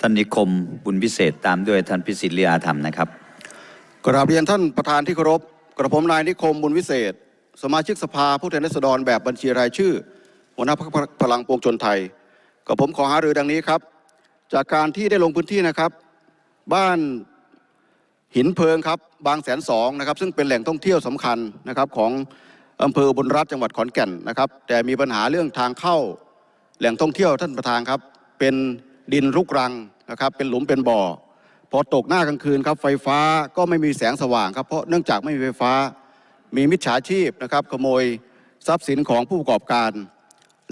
ท่านนิคมบุญพิเศษตามด้วยท่านพิสิทธิ์ลีอาธรรมนะครับกราบเรียนท่านประธานที่เคารพกระผมนายนิคมบุญวิเศษ สมาชิกสภาผู้แทนราษฎรแบบบัญชีรายชื่อ หัวหน้าพรรคพลังปวงชนไทยกับผมขอหารือดังนี้ครับ จากการที่ได้ลงพื้นที่นะครับ บ้านหินเพิงครับบางแสนสองนะครับ ซึ่งเป็นแหล่งท่องเที่ยวสำคัญนะครับของอำเภอบุญรัฐจังหวัดขอนแก่นนะครับ แต่มีปัญหาเรื่องทางเข้าแหล่งท่องเที่ยวท่านประธานครับ เป็น ดินรุกรังนะครับเป็นหลุมเป็นบ่อ พอตกหน้ากลางคืนครับไฟฟ้าก็ไม่มีแสงสว่างครับเพราะเนื่องจากไม่มีไฟฟ้ามีมิจฉาชีพนะครับขโมยทรัพย์สินของผู้ประกอบการ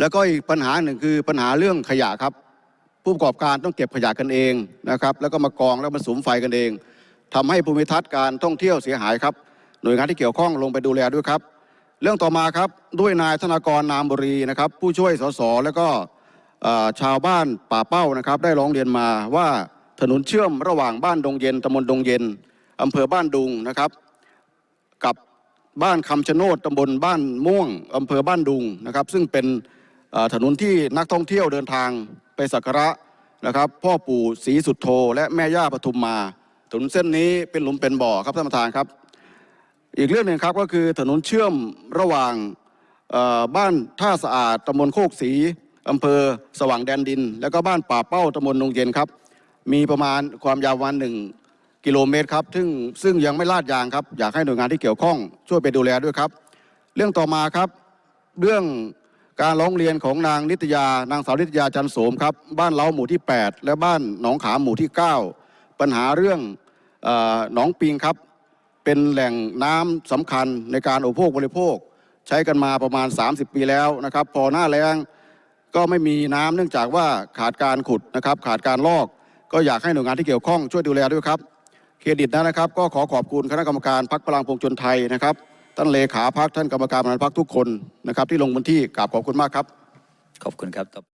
แล้วก็อีกปัญหาหนึ่งคือปัญหาเรื่องขยะครับ ผู้ประกอบการต้องเก็บขยะกันเองนะครับแล้วก็มากองแล้วมาสุมไฟกันเองทำให้ภูมิทัศน์การท่องเที่ยวเสียหายครับหน่วยงานที่เกี่ยวข้องลงไปดูแลด้วยครับ เรื่องต่อมาครับด้วยนายธนากรนามบุรีนะครับผู้ช่วยสสแล้วก็ ชาวบ้านป่าเป้านะครับ ได้ร้องเรียนมาว่าถนนเชื่อมระหว่างบ้านดงเย็นตำบลดงเย็นอำเภอบ้านดุงนะครับ กับบ้านคำชะโนดตำบลบ้านม่วงอำเภอบ้านดุงนะครับ ซึ่งเป็นถนนที่นักท่องเที่ยวเดินทางไปสักการะนะครับ พ่อปู่ศรีสุดโธและแม่ย่าปทุมมาถนนเส้นนี้เป็นหลุมเป็นบ่อครับท่านประธานครับ อีกเรื่องหนึ่งครับก็คือถนนเชื่อมระหว่างบ้านท่าสะอาดตำบลโคกศรี อำเภอสว่างแดนดิน แล้วก็บ้านป่าเป้าตำบลนงเย็นครับ มีประมาณความยาววันหนึ่งกิโลเมตรครับซึ่งซึ่งยังไม่ลาดยางครับ อยากให้หน่วยงานที่เกี่ยวข้องช่วยไปดูแลด้วยครับ เรื่องต่อมาครับ เรื่องการร้องเรียนของนางนิตยานางสาวนิตยาจันโสมครับ บ้านเล้าหมู่ที่ 8 และบ้านหนองขามหมู่ที่ 9 ปัญหาเรื่องอหนองปิงครับ เป็นแหล่งน้ำสำคัญในการอุปโภคบริโภค ใช้กันมาประมาณ 30 ปีแล้วนะครับ พอหน้าแล้ง ก็ไม่มีน้ำเนื่องจากว่าขาดการขุดนะครับ ขาดการลอก ก็อยากให้หน่วยงานที่เกี่ยวข้องช่วยดูแลด้วยครับ เครดิตนะครับ ก็ขอขอบคุณคณะกรรมการพักพลังพวงชนไทยนะครับท่านเลขาพักท่านกรรมการบริหารพักทุกคนนะครับ ที่ลงพื้นที่กราบขอบคุณมากครับ ขอบคุณครับ